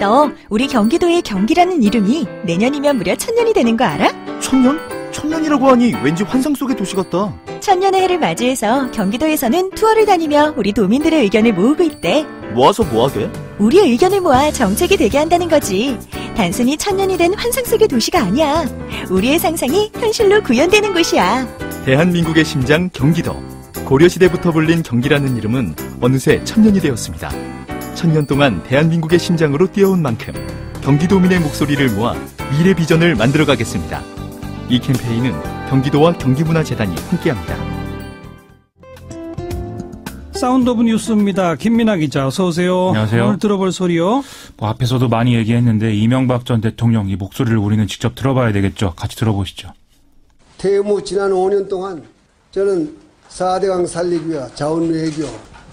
너 우리 경기도의 경기라는 이름이 내년이면 무려 천년이 되는 거 알아? 천년? 천년이라고 하니 왠지 환상 속의 도시 같다. 천년의 해를 맞이해서 경기도에서는 투어를 다니며 우리 도민들의 의견을 모으고 있대. 모아서 뭐하게? 우리의 의견을 모아 정책이 되게 한다는 거지. 단순히 천년이 된 환상 속의 도시가 아니야. 우리의 상상이 현실로 구현되는 곳이야. 대한민국의 심장 경기도. 고려시대부터 불린 경기라는 이름은 어느새 천년이 되었습니다. 천년 동안 대한민국의 심장으로 뛰어온 만큼 경기도민의 목소리를 모아 미래 비전을 만들어 가겠습니다. 이 캠페인은 경기도와 경기문화재단이 함께합니다. 사운드 오브 뉴스입니다. 김민아 기자, 어서 오세요. 안녕하세요. 오늘 들어볼 소리요. 뭐 앞에서도 많이 얘기했는데 이명박 전 대통령 이 목소리를 우리는 직접 들어봐야 되겠죠. 같이 들어보시죠. 후 지난 5년 동안 저는 4대강 살리기 위한 자원 외교,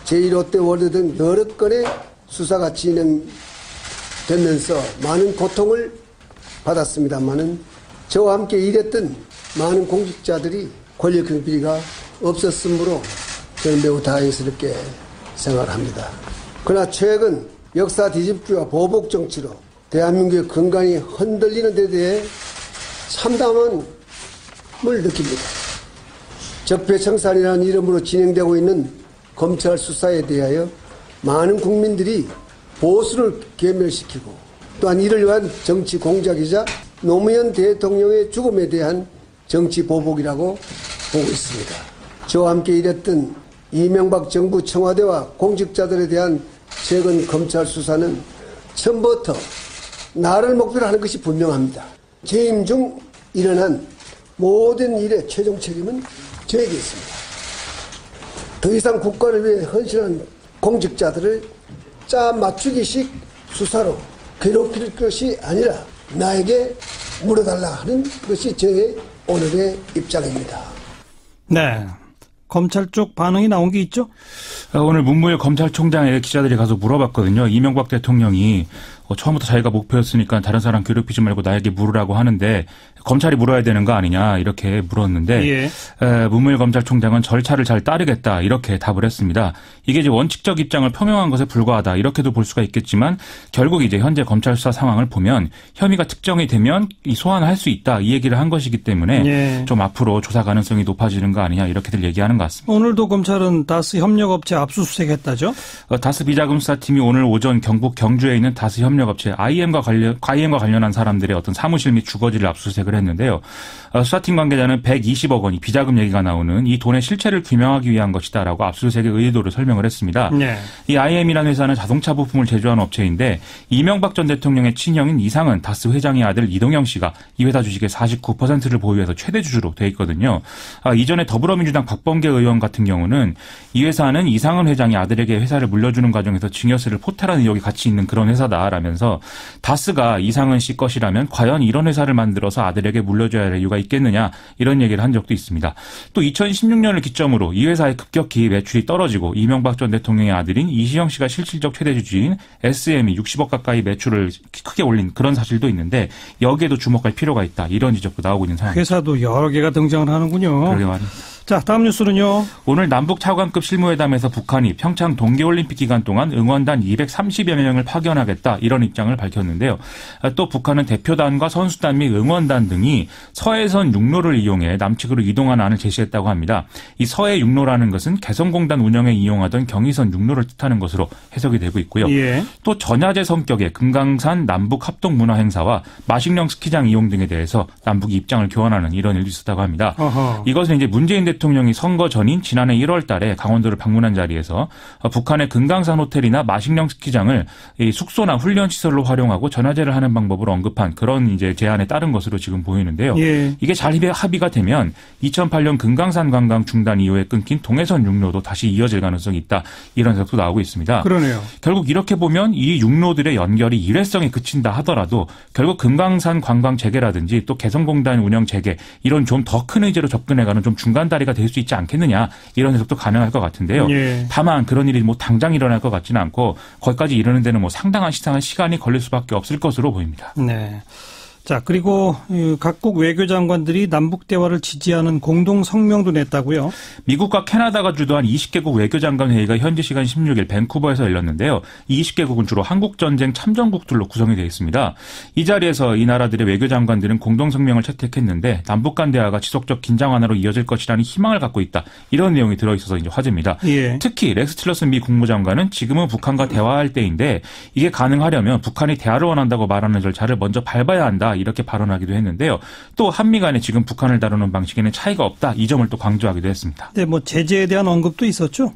제1롯데 월드 등 여러 건의 수사가 진행되면서 많은 고통을 받았습니다만은 저와 함께 일했던 많은 공직자들이 권력형 비리가 없었으므로 저는 매우 다행스럽게 생각합니다. 그러나 최근 역사 뒤집기와 보복 정치로 대한민국의 건강이 흔들리는 데 대해 참담함을 느낍니다. 적폐청산이라는 이름으로 진행되고 있는 검찰 수사에 대하여 많은 국민들이 보수를 괴멸시키고 또한 이를 위한 정치 공작이자 노무현 대통령의 죽음에 대한 정치 보복이라고 보고 있습니다. 저와 함께 일했던 이명박 정부 청와대와 공직자들에 대한 최근 검찰 수사는 처음부터 나를 목표로 하는 것이 분명합니다. 재임 중 일어난 모든 일의 최종 책임은 저에게 있습니다. 더 이상 국가를 위해 헌신한 공직자들을 짜 맞추기식 수사로 괴롭힐 것이 아니라 나에게 물어달라 하는 것이 저의 오늘의 입장입니다. 네. 검찰 쪽 반응이 나온 게 있죠? 어, 오늘 문무일 검찰총장에게 기자들이 가서 물어봤거든요. 이명박 대통령이 어, 처음부터 자기가 목표였으니까 다른 사람 괴롭히지 말고 나에게 물으라고 하는데 검찰이 물어야 되는 거 아니냐 이렇게 물었는데 예. 에, 문무일 검찰총장은 절차를 잘 따르겠다 이렇게 답을 했습니다. 이게 이제 원칙적 입장을 표명한 것에 불과하다 이렇게도 볼 수가 있겠지만 결국 이제 현재 검찰 수사 상황을 보면 혐의가 특정이 되면 이 소환을 할수 있다 이 얘기를 한 것이기 때문에 예. 좀 앞으로 조사 가능성이 높아지는 거 아니냐 이렇게들 얘기하는 것 같습니다. 오늘도 검찰은 다스 협력업체 압수수색했다죠? 어, 다스 비자금 수사팀이 오늘 오전 경북 경주에 있는 다스 협력 업체 IM과 관련 IM과 관련한 사람들의 어떤 사무실 및 주거지를 압수수색을 했는데요. 어, 수사팀 관계자는 120억 원이 비자금 얘기가 나오는 이 돈의 실체를 규명하기 위한 것이다라고 압수수색의 의도를 설명을 했습니다. 네. 이 IM이라는 회사는 자동차 부품을 제조하는 업체인데 이명박 전 대통령의 친형인 이상은 다스 회장의 아들 이동영 씨가 이 회사 주식의 49%를 보유해서 최대 주주로 돼 있거든요. 아, 이전에 더불어민주당 박범계 의원 같은 경우는 이 회사는 이상은 회장이 아들에게 회사를 물려주는 과정에서 증여세를 포탈한 의혹이 같이 있는 그런 회사다라 면서 다스가 이상은 씨 것이라면 과연 이런 회사를 만들어서 아들에게 물려줘야 할 이유가 있겠느냐 이런 얘기를 한 적도 있습니다. 또 2016년을 기점으로 이 회사의 급격히 매출이 떨어지고 이명박 전 대통령의 아들인 이시영 씨가 실질적 최대 주주인 SM이 60억 가까이 매출을 크게 올린 그런 사실도 있는데 여기에도 주목할 필요가 있다 이런 지적도 나오고 있는 상황입니다. 회사도 여러 개가 등장을 하는군요. 그러게 말입니다. 자, 다음 뉴스는요. 오늘 남북 차관급 실무회담에서 북한이 평창 동계올림픽 기간 동안 응원단 230여 명을 파견하겠다 이런 입장을 밝혔는데요. 아, 또 북한은 대표단과 선수단 및 응원단 등이 서해선 육로를 이용해 남측으로 이동하는 안을 제시했다고 합니다. 이 서해 육로라는 것은 개성공단 운영에 이용하던 경의선 육로를 뜻하는 것으로 해석이 되고 있고요. 예. 또 전야제 성격의 금강산 남북 합동 문화 행사와 마식령 스키장 이용 등에 대해서 남북이 입장을 교환하는 이런 일도 있었다고 합니다. 어허. 이것은 이제 문재인 대 통령이 선거 전인 지난해 1월 달에 강원도를 방문한 자리에서 어, 북한의 금강산 호텔이나 마식령 스키장을 이 숙소나 훈련 시설로 활용하고 전화제를 하는 방법을 언급한 그런 이제 제안에 따른 것으로 지금 보이는데요. 예. 이게 잘 합의- 합의가 되면 2008년 금강산 관광 중단 이후에 끊긴 동해선 육로도 다시 이어질 가능성이 있다. 이런 해석도 나오고 있습니다. 그러네요. 결국 이렇게 보면 이 육로들의 연결이 일회성에 그친다 하더라도 결국 금강산 관광 재개라든지 또 개성공단 운영 재개 이런 좀 더 큰 의제로 접근해가는 좀 중간 다리 가 될 수 있지 않겠느냐 이런 해석도 가능할 것 같은데요. 예. 다만 그런 일이 뭐 당장 일어날 것 같지는 않고 거기까지 이르는 데는 뭐 상당한 시상한 시간이 걸릴 수밖에 없을 것으로 보입니다. 네. 자, 그리고 각국 외교장관들이 남북 대화를 지지하는 공동 성명도 냈다고요. 미국과 캐나다가 주도한 20개국 외교장관 회의가 현지 시간 16일 밴쿠버에서 열렸는데요. 이 20개국은 주로 한국 전쟁 참전국들로 구성이 되어 있습니다. 이 자리에서 이 나라들의 외교장관들은 공동 성명을 채택했는데 남북 간 대화가 지속적 긴장 완화로 이어질 것이라는 희망을 갖고 있다. 이런 내용이 들어 있어서 이제 화제입니다. 예. 특히 렉스 틸러슨 미 국무장관은 지금은 북한과 대화할 때인데 이게 가능하려면 북한이 대화를 원한다고 말하는 절차를 먼저 밟아야 한 다. 이렇게 발언하기도 했는데요. 또 한미 간에 지금 북한을 다루는 방식에는 차이가 없다. 이 점을 또 강조하기도 했습니다. 네, 뭐 제재에 대한 언급도 있었죠.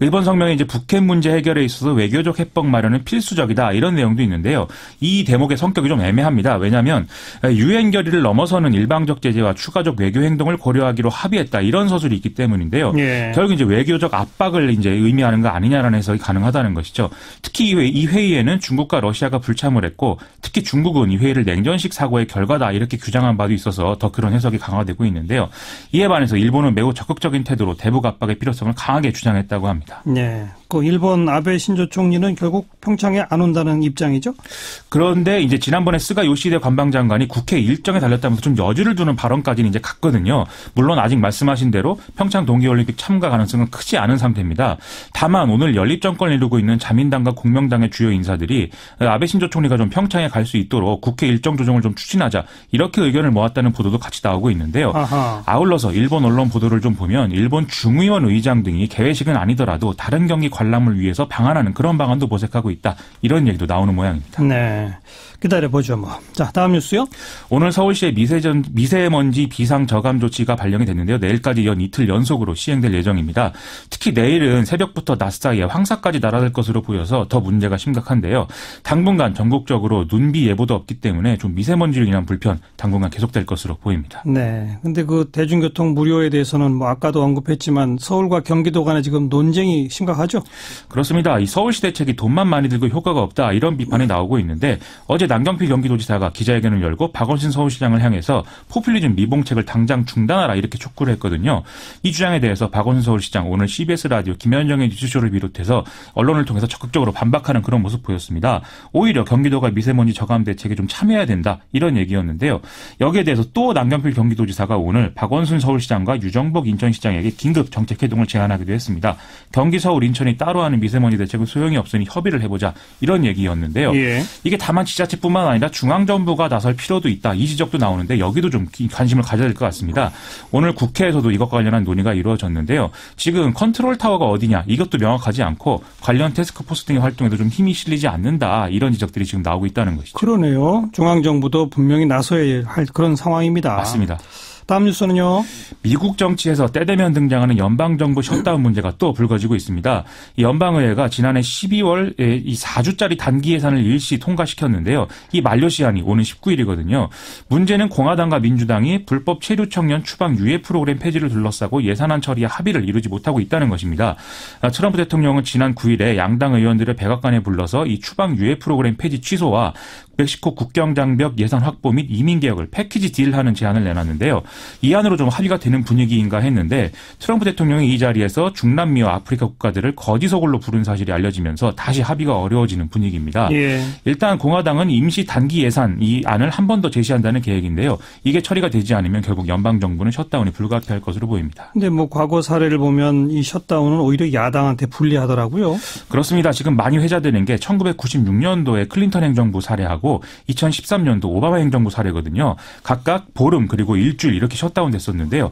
일본 성명에 이제 북핵 문제 해결에 있어서 외교적 해법 마련은 필수적이다. 이런 내용도 있는데요. 이 대목의 성격이 좀 애매합니다. 왜냐하면 유엔 결의를 넘어서는 일방적 제재와 추가적 외교 행동을 고려하기로 합의했다. 이런 서술이 있기 때문인데요. 예. 결국 이제 외교적 압박을 이제 의미하는 거 아니냐라는 해석이 가능하다는 것이죠. 특히 이 회의에는 중국과 러시아가 불참을 했고 특히 중국은 이 회의를 냉전식 사고의 결과다 이렇게 규정한 바도 있어서 더 그런 해석이 강화되고 있는데요. 이에 반해서 일본은 매우 적극적인 태도로 대북 압박의 필요성을 강하게 주장했다고 합니다. 네. 그 일본 아베 신조 총리는 결국 평창에 안 온다는 입장이죠. 그런데 이제 지난번에 스가 요시대 관방장관이 국회 일정에 달렸다면서 좀 여지를 두는 발언까지는 이제 갔거든요. 물론 아직 말씀하신 대로 평창 동계올림픽 참가 가능성은 크지 않은 상태입니다. 다만 오늘 연립 정권을 이루고 있는 자민당과 공명당의 주요 인사들이 아베 신조 총리가 좀 평창에 갈 수 있도록 국회 일정 조정을 좀 추진하자 이렇게 의견을 모았다는 보도도 같이 나오고 있는데요. 아하. 아울러서 일본 언론 보도를 좀 보면 일본 중의원 의장 등이 개회식은 아니더라도 다른 경기 관람을 위해서 방한하는 그런 방안도 모색하고 있다. 이런 얘기도 나오는 모양입니다. 네. 기다려 보죠, 뭐. 자, 다음 뉴스요. 오늘 서울시의 미세전, 미세먼지 비상 저감 조치가 발령이 됐는데요. 내일까지 연 이틀 연속으로 시행될 예정입니다. 특히 내일은 새벽부터 낮 사이에 황사까지 날아들 것으로 보여서 더 문제가 심각한데요. 당분간 전국적으로 눈비 예보도 없기 때문에 좀 미세먼지로 인한 불편 당분간 계속될 것으로 보입니다. 네. 근데 그 대중교통 무료에 대해서는 뭐 아까도 언급했지만 서울과 경기도 간에 지금 논쟁이 심각하죠? 그렇습니다. 이 서울시 대책이 돈만 많이 들고 효과가 없다 이런 비판이 나오고 있는데 어제 남경필 경기도지사가 기자회견을 열고 박원순 서울시장을 향해서 포퓰리즘 미봉책을 당장 중단하라 이렇게 촉구를 했거든요. 이 주장에 대해서 박원순 서울시장 오늘 CBS 라디오 김현정의 뉴스쇼를 비롯해서 언론을 통해서 적극적으로 반박하는 그런 모습 보였습니다. 오히려 경기도가 미세먼지 저감 대책에 좀 참여해야 된다 이런 얘기였는데요. 여기에 대해서 또 남경필 경기도지사가 오늘 박원순 서울시장과 유정복 인천시장에게 긴급 정책 회동을 제안하기도 했습니다. 경기, 서울, 인천이 따로 하는 미세먼지 대책은 소용이 없으니 협의를 해보자 이런 얘기였는데요. 예. 이게 다만 지자체 뿐만 아니라 중앙 정부가 나설 필요도 있다. 이 지적도 나오는데 여기도 좀 관심을 가져야 될 것 같습니다. 오늘 국회에서도 이것과 관련한 논의가 이루어졌는데요. 지금 컨트롤 타워가 어디냐 이것도 명확하지 않고 관련 테스크포스 등의 활동에도 좀 힘이 실리지 않는다. 이런 지적들이 지금 나오고 있다는 것이죠. 그러네요. 중앙 정부도 분명히 나서야 할 그런 상황입니다. 맞습니다. 다음 뉴스는요. 미국 정치에서 때되면 등장하는 연방정부 셧다운 문제가 또 불거지고 있습니다. 연방의회가 지난해 12월 이 4주짜리 단기 예산을 일시 통과시켰는데요. 이 만료 시한이 오는 19일이거든요. 문제는 공화당과 민주당이 불법 체류 청년 추방 유예 프로그램 폐지를 둘러싸고 예산안 처리에 합의를 이루지 못하고 있다는 것입니다. 아, 트럼프 대통령은 지난 9일에 양당 의원들을 백악관에 불러서 이 추방 유예 프로그램 폐지 취소와 멕시코 국경 장벽 예산 확보 및 이민 개혁을 패키지 딜하는 제안을 내놨는데요. 이 안으로 좀 합의가 되는 분위기인가 했는데 트럼프 대통령이 이 자리에서 중남미와 아프리카 국가들을 거지서골로 부른 사실이 알려지면서 다시 합의가 어려워지는 분위기입니다. 예. 일단 공화당은 임시 단기 예산 이 안을 한 번 더 제시한다는 계획인데요. 이게 처리가 되지 않으면 결국 연방 정부는 셧다운이 불가피할 것으로 보입니다. 근데 뭐 과거 사례를 보면 이 셧다운은 오히려 야당한테 불리하더라고요. 그렇습니다. 지금 많이 회자되는 게 1996년도에 클린턴 행정부 사례하고 2013년도 오바마 행정부 사례거든요. 각각 보름 그리고 일주일 이렇게 셧다운 됐었는데요.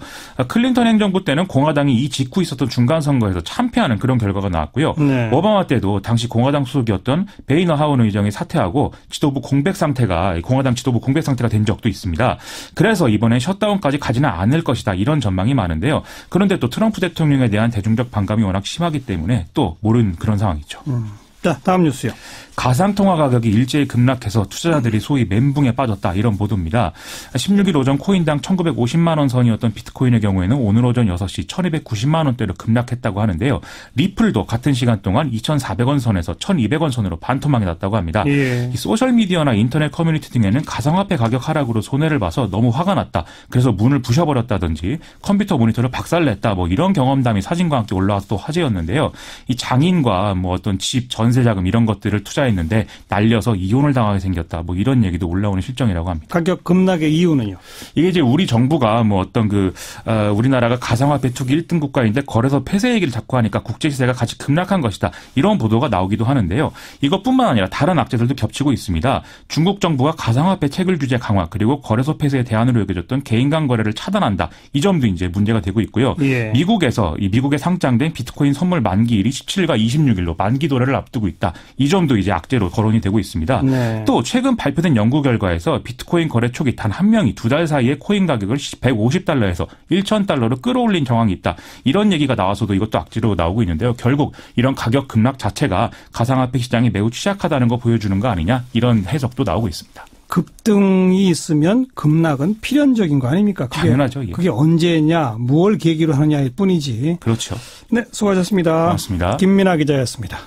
클린턴 행정부 때는 공화당이 이 직후 있었던 중간 선거에서 참패하는 그런 결과가 나왔고요. 네. 오바마 때도 당시 공화당 소속이었던 베이너 하원 의장이 사퇴하고 지도부 공백 상태가 공화당 지도부 공백 상태가 된 적도 있습니다. 그래서 이번에 셧다운까지 가지는 않을 것이다 이런 전망이 많은데요. 그런데 또 트럼프 대통령에 대한 대중적 반감이 워낙 심하기 때문에 또 모르는 그런 상황이죠. 음. 자, 다음 뉴스요. 가상통화 가격이 일제히 급락해서 투자자들이 소위 멘붕에 빠졌다 이런 보도입니다. 16일 오전 코인당 1950만 원 선이었던 비트코인의 경우에는 오늘 오전 6시 1290만 원대로 급락했다고 하는데요. 리플도 같은 시간 동안 2400원 선에서 1200원 선으로 반토막이 났다고 합니다. 예. 소셜미디어나 인터넷 커뮤니티 등에는 가상화폐 가격 하락으로 손해를 봐서 너무 화가 났다. 그래서 문을 부셔버렸다든지 컴퓨터 모니터를 박살냈다. 뭐 이런 경험담이 사진과 함께 올라와서 또 화제였는데요. 이 장인과 뭐 어떤 집, 전 전세 자금 이런 것들을 투자했는데 날려서 이혼을 당하게 생겼다. 뭐 이런 얘기도 올라오는 실정이라고 합니다. 가격 급락의 이유는요? 이게 이제 우리 정부가 뭐 어떤 그 어, 우리나라가 가상화폐 투기 1등 국가인데 거래소 폐쇄 얘기를 자꾸 하니까 국제 시세가 같이 급락한 것이다. 이런 보도가 나오기도 하는데요. 이것뿐만 아니라 다른 악재들도 겹치고 있습니다. 중국 정부가 가상화폐 체결 규제 강화 그리고 거래소 폐쇄의 대안으로 여겨졌던 개인 간 거래를 차단한다. 이 점도 이제 문제가 되고 있고요. 예. 미국에서 이 미국에 상장된 비트코인 선물 만기일이 17일과 26일로 만기 도래를 앞두고 있다. 이 점도 이제 악재로 거론이 되고 있습니다. 네. 또 최근 발표된 연구 결과에서 비트코인 거래 초기 단 한 명이 두 달 사이에 코인 가격을 150달러에서 1,000달러로 끌어올린 정황이 있다. 이런 얘기가 나와서도 이것도 악재로 나오고 있는데요. 결국 이런 가격 급락 자체가 가상화폐 시장이 매우 취약하다는 거 보여주는 거 아니냐 이런 해석도 나오고 있습니다. 급등이 있으면 급락은 필연적인 거 아닙니까? 그게, 당연하죠, 예. 그게 언제냐, 무엇을 계기로 하느냐일 뿐이지. 그렇죠. 네, 수고하셨습니다. 고맙습니다. 김민아 기자였습니다.